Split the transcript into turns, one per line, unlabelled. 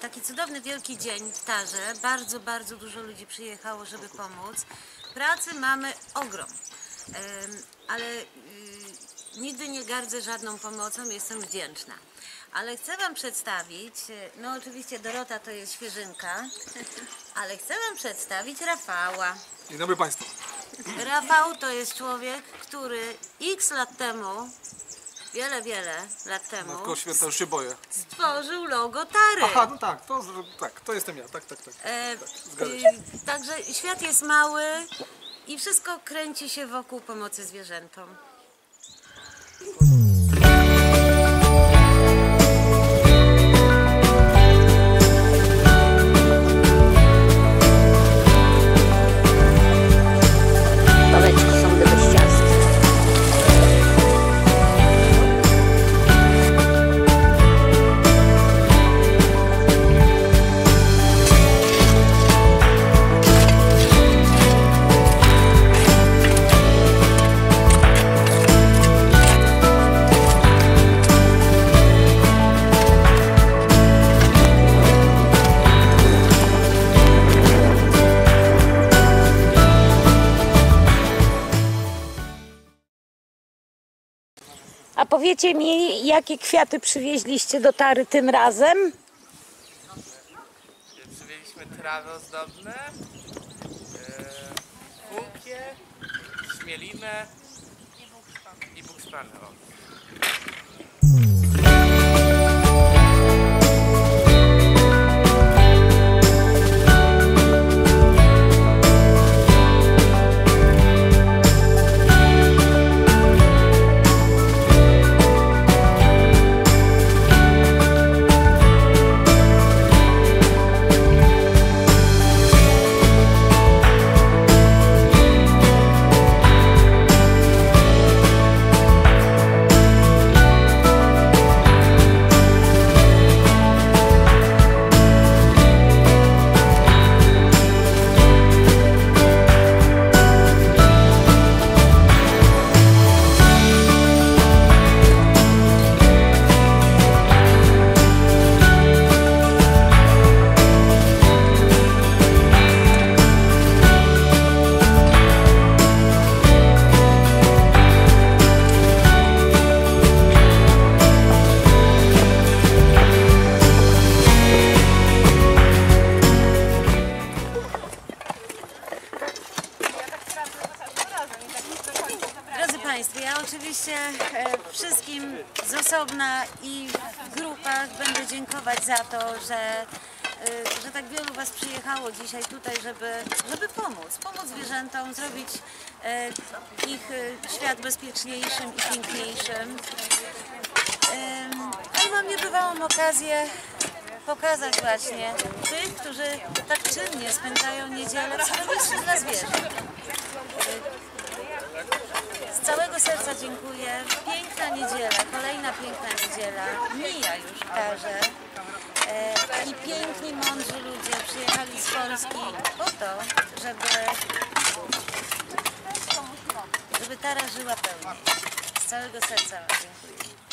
taki cudowny, wielki dzień w Tarze. Bardzo, bardzo dużo ludzi przyjechało, żeby pomóc. Pracy mamy ogrom, ale y, nigdy nie gardzę żadną pomocą, jestem wdzięczna. Ale chcę Wam przedstawić, y, no oczywiście Dorota to jest świeżynka, ale chcę Wam przedstawić Rafała.
Dzień dobry Państwu.
Rafał to jest człowiek, który x lat temu, wiele, wiele lat temu,
Matko Święta, już się boję.
stworzył logo Tary.
Aha, no tak, to, tak, to jestem ja, tak, tak, tak.
E,
zgadza
y,
się.
Także świat jest mały i wszystko kręci się wokół pomocy zwierzętom.
A powiecie mi, jakie kwiaty przywieźliście do Tary tym razem?
Przywieźliśmy trawy ozdobne, e, funkie, śmielinę i bukszpany.
Ja oczywiście e, wszystkim z osobna i w grupach będę dziękować za to, że, e, że tak wielu Was przyjechało dzisiaj tutaj, żeby, żeby pomóc. Pomóc zwierzętom, zrobić e, ich świat bezpieczniejszym i piękniejszym. Ale mam niebywałą okazję pokazać właśnie tych, którzy tak czynnie spędzają niedzielę w dla zwierząt. Z całego serca dziękuję. Piękna niedziela, kolejna piękna niedziela. Mija już w Tarze. E, I piękni, mądrzy ludzie przyjechali z Polski po to, żeby, żeby Tara żyła pełniej. Z całego serca dziękuję.